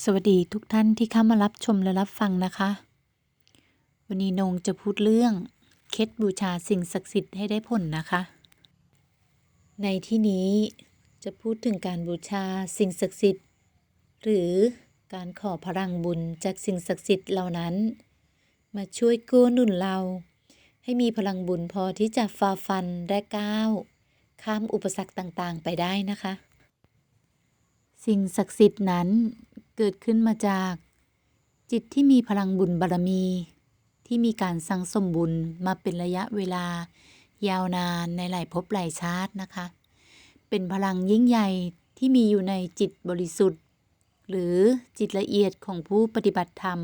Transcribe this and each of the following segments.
สวัสดีทุกท่านที่เข้ามารับชมและรับฟังนะคะ วันนี้นงจะพูดเรื่อง เคล็ดบูชาสิ่งศักดิ์สิทธิ์ให้ได้ผลนะคะ ในที่นี้จะพูดถึงการบูชาสิ่งศักดิ์สิทธิ์ หรือการขอพลังบุญจากสิ่งศักดิ์สิทธิ์เหล่านั้น มาช่วยกู้หนุนเรา ให้มีพลังบุญพอที่จะฝ่าฟันและก้าวข้ามอุปสรรคต่างๆ ไปได้นะคะ สิ่งศักดิ์สิทธิ์นั้น เกิดขึ้นมาจาก จิตที่มีพลังบุญบารมี ที่มีการสั่งสมบุญมาเป็นระยะเวลา ยาวนานในหลายภพหลายชาตินะคะ เป็นพลังยิ่งใหญ่ที่มีอยู่ในจิตบริสุทธิ์ หรือจิตละเอียดของผู้ปฏิบัติธรรม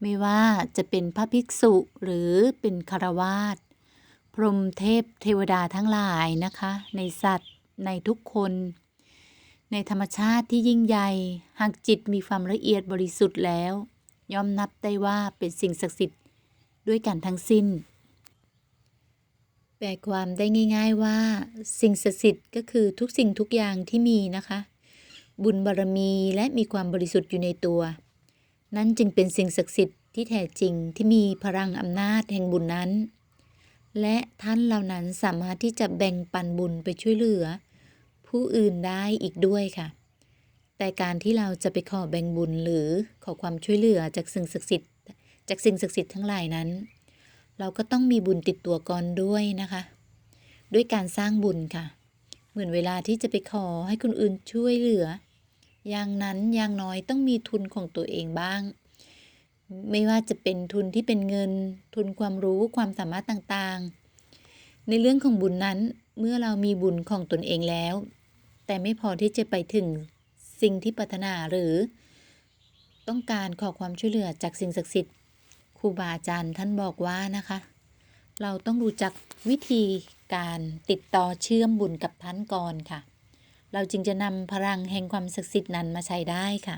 ไม่ว่าจะเป็นพระภิกษุหรือเป็นคารวาสพรหมเทพเทวดาทั้งหลายนะคะ ในสัตว์ในทุกคน ในธรรมชาติที่ยิ่งใหญ่ หากจิตมีความละเอียดบริสุทธิ์แล้ว ย่อมนับได้ว่าเป็นสิ่งศักดิ์สิทธิ์ด้วยกันทั้งสิ้น แปลความได้ง่าย ๆว่า สิ่งศักดิ์สิทธิ์ก็คือทุกสิ่งทุกอย่างที่มีนะคะ บุญบารมีและมีความบริสุทธิ์อยู่ในตัว นั่นจึงเป็นสิ่งศักดิ์สิทธิ์ที่แท้จริงที่มีพลังอำนาจแห่งบุญนั้น และท่านเหล่านั้นสามารถที่จะแบ่งปันบุญไปช่วยเหลือ ผู้อื่นได้อีกด้วยค่ะ แต่การที่เราจะไปขอแบ่งบุญหรือขอความช่วยเหลือจากสิ่งศักดิ์สิทธิ์จากสิ่งศักดิ์สิทธิ์ทั้งหลายนั้น เราก็ต้องมีบุญติดตัวก่อนด้วยนะคะ ด้วยการสร้างบุญค่ะ เหมือนเวลาที่จะไปขอให้คนอื่นช่วยเหลือ อย่างนั้นอย่างน้อยต้องมีทุนของตัวเองบ้าง ไม่ว่าจะเป็นทุนที่เป็นเงิน ทุนความรู้ความสามารถต่างๆ ในเรื่องของบุญนั้นเมื่อเรามีบุญของตนเองแล้ว แต่ไม่พอที่จะไปถึงสิ่งที่ปรารถนาหรือ ต้องการขอความช่วยเหลือจากสิ่งศักดิ์สิทธิ์ครูบาอาจารย์ท่านบอกว่านะคะ เราต้องรู้จักวิธีการติดต่อเชื่อมบุญกับท่านก่อนค่ะ เราจึงจะนำพลังแห่งความศักดิ์สิทธิ์นั้นมาใช้ได้ค่ะ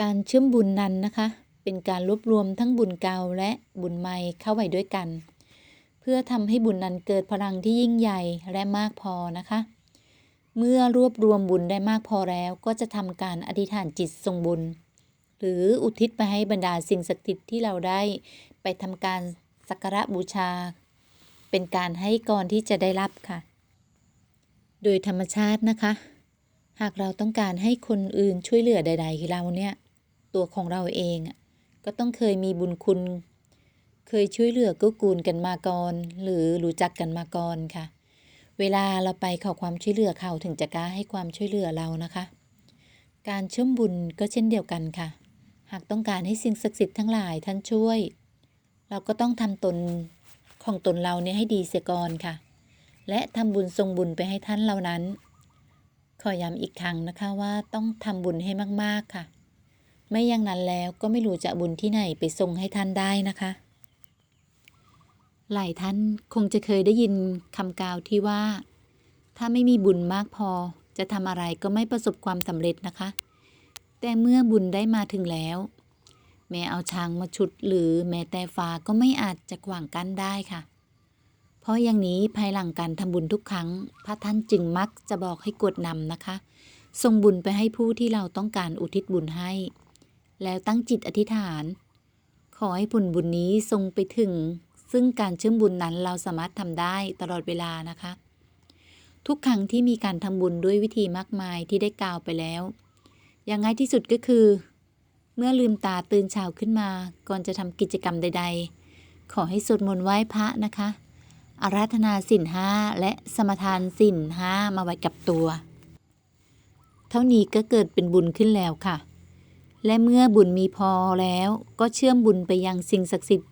การเชื่อมบุญนั้นนะคะ เป็นการรวบรวมทั้งบุญเก่าและบุญใหม่เข้าไว้ด้วยกัน เพื่อทำให้บุญนั้นเกิดพลังที่ยิ่งใหญ่และมากพอนะคะ เมื่อรวบรวมบุญได้มากพอแล้วก็จะทำการอธิษฐานจิตทรงบุญ หรืออุทิศไปให้บรรดาสิ่งศักดิ์สิทธิ์ที่เราได้ไปทำการสักการะบูชา เป็นการให้ก่อนที่จะได้รับค่ะ โดยธรรมชาตินะคะ หากเราต้องการให้คนอื่นช่วยเหลือใด ๆ เราเนี่ย ตัวของเราเองอะก็ต้องเคยมีบุญคุณ เคยช่วยเหลือกู้กูลกันมาก่อน หรือรู้จักกันมาก่อนค่ะ เวลาเราไปขอความช่วยเหลือเขาถึงจะกล้าให้ความช่วยเหลือเรานะคะ การเชื่อมบุญก็เช่นเดียวกันค่ะ หากต้องการให้สิ่งศักดิ์สิทธิ์ทั้งหลายท่านช่วย เราก็ต้องทำตนของตนเราเนี่ยให้ดีเสียก่อนค่ะ และทำบุญทรงบุญไปให้ท่านเหล่านั้น ขอย้ำอีกครั้งนะคะว่าต้องทำบุญให้มากๆค่ะ ไม่อย่างนั้นแล้วก็ไม่รู้จะบุญที่ไหนไปส่งให้ท่านได้นะคะ หลายท่านคงจะเคยได้ยินคำกล่าวที่ว่า ถ้าไม่มีบุญมากพอจะทำอะไรก็ไม่ประสบความสำเร็จนะคะ แต่เมื่อบุญได้มาถึงแล้ว แม้เอาช้างมาฉุดหรือแม้แต่ฟ้าก็ไม่อาจจะขวางกั้นได้ค่ะ เพราะอย่างนี้ภายหลังการทำบุญทุกครั้ง พระท่านจึงมักจะบอกให้กวดนำนะคะ ส่งบุญไปให้ผู้ที่เราต้องการอุทิศบุญให้ แล้วตั้งจิตอธิษฐาน ขอให้ผลบุญนี้ทรงไปถึง ซึ่งการเชื่อมบุญนั้นเราสามารถทำได้ตลอดเวลานะคะ ทุกครั้งที่มีการทำบุญด้วยวิธีมากมายที่ได้กล่าวไปแล้ว อย่างง่ายที่สุดก็คือ เมื่อลืมตาตื่นเช้าขึ้นมา ก่อนจะทำกิจกรรมใด ๆ ขอให้สวดมนต์ไหว้พระนะคะอาราธนาสินห้าและสมทานสินห้ามาไว้กับตัว เท่านี้ก็เกิดเป็นบุญขึ้นแล้วค่ะ และเมื่อบุญมีพอแล้วก็เชื่อมบุญไปยังสิ่งศักดิ์สิทธิ์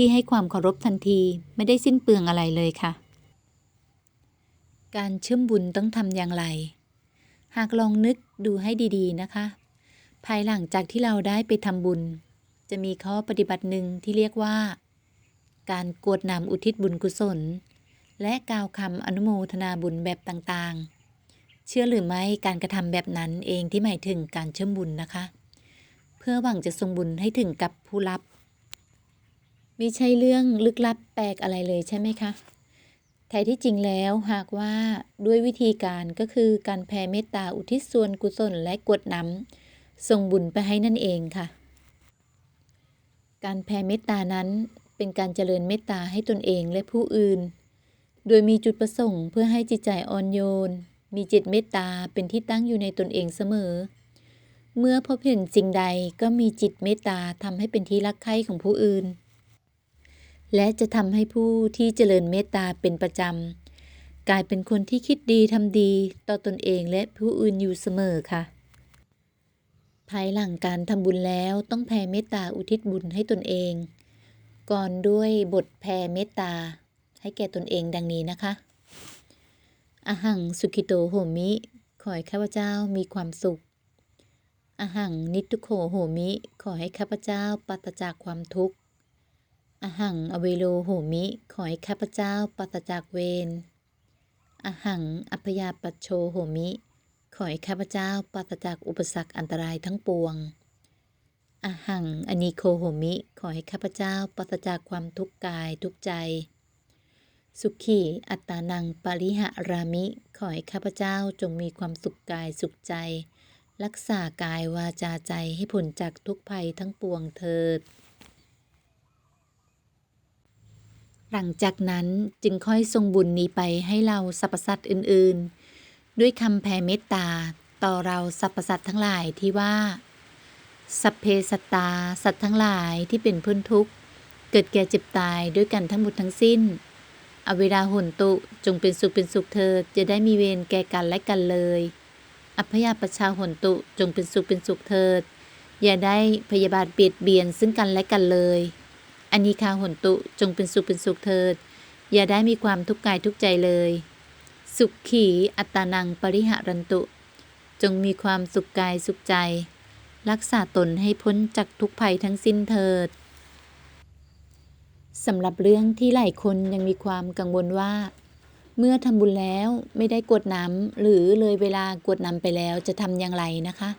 ที่ให้ความเคารพทันทีไม่ได้สิ้นเปลืองอะไรเลยค่ะ การเชื่อมบุญต้องทำอย่างไร หากลองนึกดูให้ดีๆนะคะ ภายหลังจากที่เราได้ไปทำบุญ จะมีข้อปฏิบัติหนึ่งที่เรียกว่า การกวดนำอุทิศบุญกุศล และกล่าวคำอนุโมทนาบุญแบบต่างๆ เชื่อหรือไม่การกระทำแบบนั้นเองที่หมายถึงการเชื่อมบุญนะคะ เพื่อหวังจะส่งบุญให้ถึงกับผู้รับ ไม่ใช่เรื่องลึกลับแปลกอะไรเลยใช่ไหมคะแท้ที่จริงแล้วหากว่าด้วยวิธีการก็คือการแผ่เมตตาอุทิศส่วนกุศลและกวดน้ำส่งบุญไปให้นั่นเองค่ะ การแผ่เมตตานั้นเป็นการเจริญเมตตาให้ตนเองและผู้อื่น โดยมีจุดประสงค์เพื่อให้จิตใจอ่อนโยน มีจิตเมตตาเป็นที่ตั้งอยู่ในตนเองเสมอ เมื่อพบเห็นสิ่งใดก็มีจิตเมตตาทำให้เป็นที่รักใคร่ของผู้อื่น และจะทำให้ผู้ที่เจริญเมตตาเป็นประจำ กลายเป็นคนที่คิดดีทำดีต่อตนเองและผู้อื่นอยู่เสมอค่ะ ภายหลังการทำบุญแล้วต้องแผ่เมตตาอุทิศบุญให้ตนเอง ก่อนด้วยบทแผ่เมตตาให้แก่ตนเองดังนี้นะคะอาหังสุขิโตโหมิ ขอให้ข้าพเจ้ามีความสุขอาหังนิทุโขโหมิ ขอให้ข้าพเจ้าปราศจากความทุกข์ อหังอเวโลโหมิ ขอให้ข้าพเจ้าปราศจากเวร อหังอัพยาปัชโชโหมิ ขอให้ข้าพเจ้าปราศจากอุปสรรคอันตรายทั้งปวง อหังอนิโคโหมิ ขอให้ข้าพเจ้าปราศจากความทุกข์กายทุกใจ สุขีอัตตานังปริหะรามิ ขอให้ข้าพเจ้าจงมีความสุขกายสุขใจ รักษากายวาจาใจให้พ้นจากทุกภัยทั้งปวงเถิด หลังจากนั้นจึงค่อยทรงบุญนี้ไปให้เราสรรพสัตว์อื่นๆ ด้วยคำแผ่เมตตาต่อเราสรรพสัตว์ทั้งหลายที่ว่า สัพเพสัตตา สัตว์ทั้งหลายที่เป็นพื่อนทุกข์ เกิดแก่เจ็บตายด้วยกันทั้งหมดทั้งสิ้น อเวลาหุนตุจงเป็นสุขเป็นสุขเถิดจะได้มีเวรแก่กันและกันเลย อัพยาปชชาหนตุจงเป็นสุขเป็นสุขเถิดอย่าได้พยาบาทเบียดเบียนซึ่งกันและกันเลย อานิคาหนตุจงเป็นสุขเป็นสุขเถิด อย่าได้มีความทุกข์กายทุกใจเลย สุขขีอัตานังปริหะรันตุ จงมีความสุขกายสุขใจ รักษาตนให้พ้นจากทุกภัยทั้งสิ้นเถิดสำหรับเรื่องที่หลายคนยังมีความกังวลว่า เมื่อทำบุญแล้วไม่ได้กวดน้ำหรือเลยเวลากวดน้ำไปแล้วจะทำอย่างไรนะคะ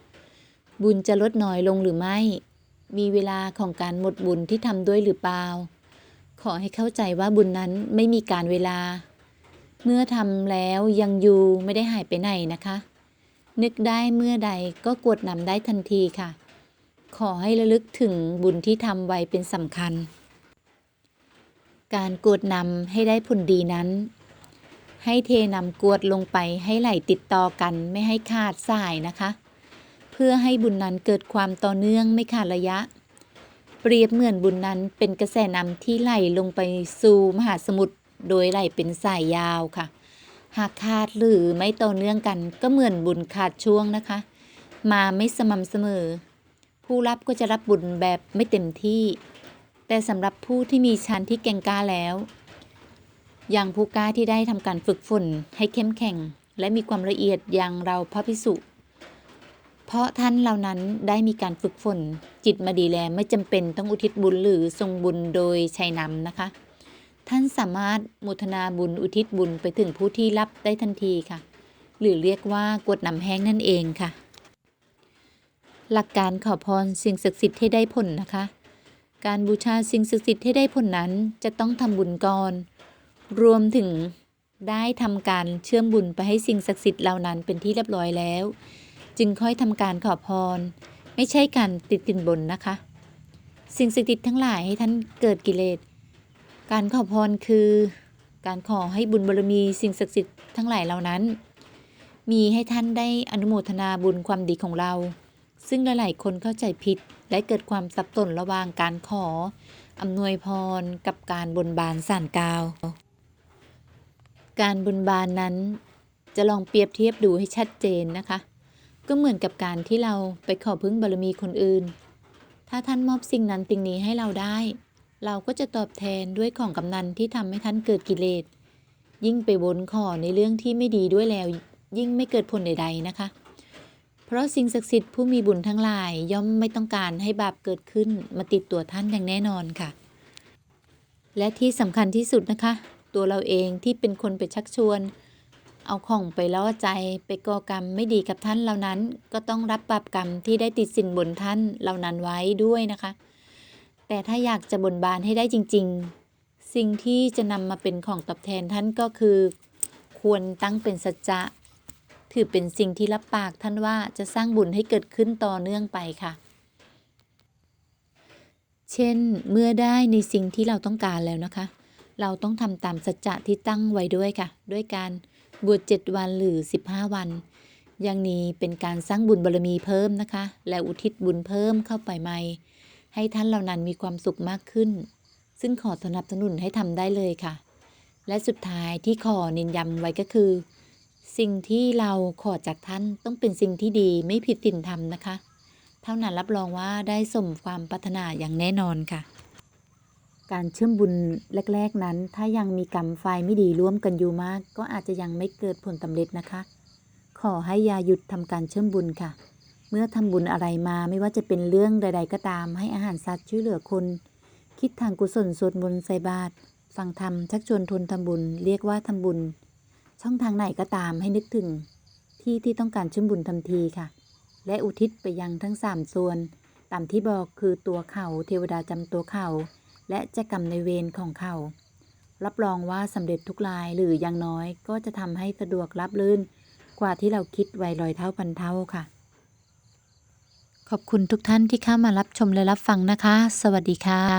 บุญจะลดน้อยลงหรือไม่ มีเวลาของการหมดบุญที่ทำด้วยหรือเปล่า ขอให้เข้าใจว่าบุญนั้นไม่มีการเวลา เมื่อทำแล้วยังอยู่ไม่ได้หายไปไหนนะคะ นึกได้เมื่อใดก็กวดนำได้ทันทีค่ะ ขอให้ระลึกถึงบุญที่ทำไว้เป็นสำคัญ การกวดนำให้ได้ผลดีนั้น ให้เทนำกวดลงไปให้ไหลติดต่อกันไม่ให้ขาดสายนะคะ พื่อให้บุญนั้นเกิดความต่อเนื่องไม่ขาดระยะ เปรียบเหมือนบุญนั้นเป็นกระแสน้ำที่ไหลลงไปสู่มหาสมุทรโดยไหลเป็นสายยาวค่ะ หากขาดหรือไม่ต่อเนื่องกัน ก็เหมือนบุญขาดช่วงนะคะ มาไม่สม่ำเสมอ ผู้รับก็จะรับบุญแบบไม่เต็มที่ แต่สำหรับผู้ที่มีชั้นที่แก่งกล้าแล้ว อย่างผู้กล้าที่ได้ทำการฝึกฝนให้เข้มแข็ง และมีความละเอียดอย่างเราพระพิสุ เพราะท่านเหล่านั้นได้มีการฝึกฝน จิตมาดีแล้วไม่จำเป็นต้องอุทิศบุญหรือทรงบุญโดยชัยนำนะคะ ท่านสามารถมุทนาบุญอุทิศบุญไปถึงผู้ที่รับได้ทันทีค่ะ หรือเรียกว่ากวดน้ำแห้งนั่นเองค่ะ หลักการขอพรสิ่งศักดิ์สิทธิ์ให้ได้ผลนะคะ การบูชาสิ่งศักดิ์สิทธิ์ให้ได้ผลนั้นจะต้องทำบุญก่อน รวมถึงได้ทำการเชื่อมบุญไปให้สิ่งศักดิ์สิทธิ์เหล่านั้นเป็นที่เรียบร้อยแล้ว จึงค่อยทำการขอพร ไม่ใช่การติดตินบนนะคะ สิ่งศักดิ์สิทธิ์ทั้งหลายให้ท่านเกิดกิเลส การขอพรคือ การขอให้บุญบารมีสิ่งศักดิ์สิทธิ์ทั้งหลายเหล่านั้น มีให้ท่านได้อนุโมทนาบุญความดีของเรา ซึ่งหลายๆคนเข้าใจผิดและเกิดความสับสนระหว่างการขออำนวยพรกับการบนบานสารกาว การบนบานนั้นจะลองเปรียบเทียบดูให้ชัดเจนนะคะ ก็เหมือนกับการที่เราไปขอพึ่งบารมีคนอื่น ถ้าท่านมอบสิ่งนั้นสิ่งนี้ให้เราได้ เราก็จะตอบแทนด้วยของกำนันที่ทำให้ท่านเกิดกิเลส ยิ่งไปบนขอในเรื่องที่ไม่ดีด้วยแล้ว ยิ่งไม่เกิดผลใด ๆนะคะ เพราะสิ่งศักดิ์สิทธิ์ผู้มีบุญทั้งหลายย่อมไม่ต้องการให้บาปเกิดขึ้นมาติดตัวท่านอย่างแน่นอนค่ะ และที่สำคัญที่สุดนะคะ ตัวเราเองที่เป็นคนไปชักชวน เอาของไปล่อใจไปก่อกรรมไม่ดีกับท่านเหล่านั้น ก็ต้องรับบาปกรรมที่ได้ติดสินบนท่านเหล่านั้นไว้ด้วยนะคะ แต่ถ้าอยากจะบนบานให้ได้จริง ๆ สิ่งที่จะนำมาเป็นของตอบแทนท่านก็คือ ควรตั้งเป็นสัจจะถือเป็นสิ่งที่รับปากท่านว่าจะสร้างบุญให้เกิดขึ้นต่อเนื่องไปค่ะ เช่นเมื่อได้ในสิ่งที่เราต้องการแล้วนะคะ เราต้องทำตามสัจจะที่ตั้งไว้ด้วยค่ะ ด้วยการ บวช7วันหรือ15วัน อย่างนี้เป็นการสร้างบุญบารมีเพิ่มนะคะ และอุทิศบุญเพิ่มเข้าไปใหม่ ให้ท่านเหล่านั้นมีความสุขมากขึ้น ซึ่งขอสนับสนุนให้ทำได้เลยค่ะ และสุดท้ายที่ขอเน้นย้ำไว้ก็คือ สิ่งที่เราขอจากท่านต้องเป็นสิ่งที่ดีไม่ผิดศีลธรรมนะคะ เท่านั้นรับรองว่าได้สมความปรารถนาอย่างแน่นอนค่ะ การเชื่อมบุญแรก ๆนั้น ถ้ายังมีกรรมฝ่ายไม่ดีร่วมกันอยู่มาก ก็อาจจะยังไม่เกิดผลสำเร็จนะคะ ขอให้ยาหยุดทำการเชื่อมบุญค่ะ เมื่อทำบุญอะไรมาไม่ว่าจะเป็นเรื่องใด ๆ ก็ตาม ให้อาหารสัตว์ช่วยเหลือคน คิดทางกุศลสวดมนต์ใส่บาตรฟังธรรมชักชวนทนทำบุญ เรียกว่าทำบุญ ช่องทางไหนก็ตามให้นึกถึง ที่ที่ต้องการเชื่อมบุญทันทีค่ะ และอุทิศไปยังทั้งสามส่วนตามที่บอกคือตัวเขาเทวดาจำตัวเขา และเจ้ากรรมในเวรของเขา รับรองว่าสำเร็จทุกรายหรืออย่างน้อยก็จะทำให้สะดวกรับลื่น กว่าที่เราคิดไวลอยเท่าพันเท่าค่ะ ขอบคุณทุกท่านที่เข้ามารับชมและรับฟังนะคะ สวัสดีค่ะ